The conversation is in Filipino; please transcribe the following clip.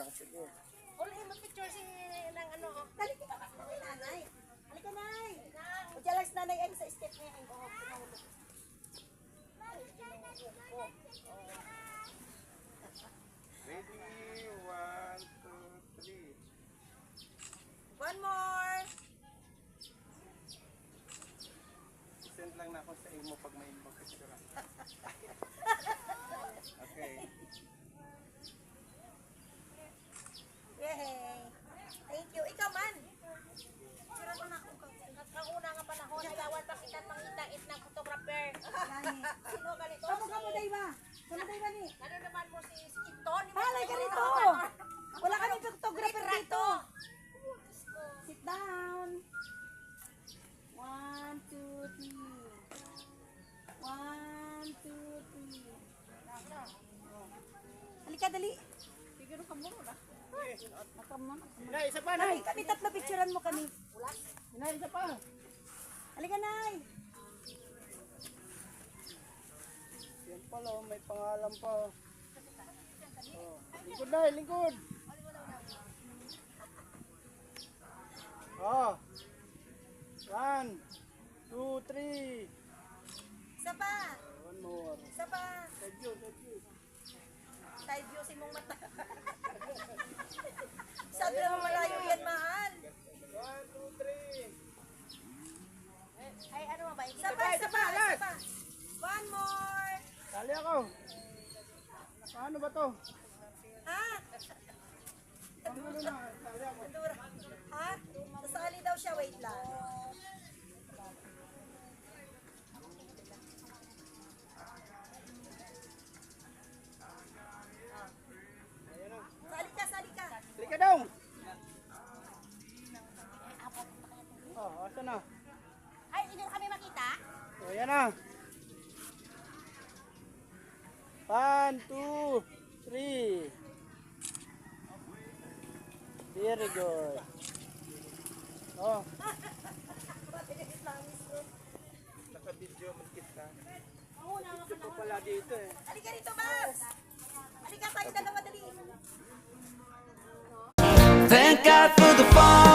Ah, sige. Uli mo picture si ng ano. Dali kita mas mo nanay. Halika nay. Udya lang si nanay ay sa step niya ay oh, pinahulog. Ready? One, two, three. One more. Send lang na ako sa imo pag may Sino ganito? Kamu kamu day ba? Kamu day ba ni? Ano naman mo si si Iton? Halay ka rito. Wala kami photographer dito. Sit down. One, two, three. One, two, three. Halika, dali. Siguro ka mo na. Na, isa pa, Nay, kami tatlo picturean mo kami. Na, isa pa. Halika, Nay. Oh, may pangalan pa. oh. Lingkod na, lingkod. Oh. One, two, three. Isa pa. One more. Isa pa. Thank you, thank you. Side view si mong mata. Sabi naman malayo yan, mahal. One, two, three. Ay, ano ba? Isa pa, isa pa, isa pa. One Tali ako. Paano ba to? Ha? Ano na? Ako. Ha? Sasali daw siya, wait lang. Sali ka, sali ka. Tali ka daw. Oh, asa na? Ay, hindi kami makita? O, yan na. One, two, three. Very good. Oh. Naka-video mo kita. Ito pa pala dito eh. Halika rito, Babs. Halika tayo dalawa, dali. Thank God for the. Nobody's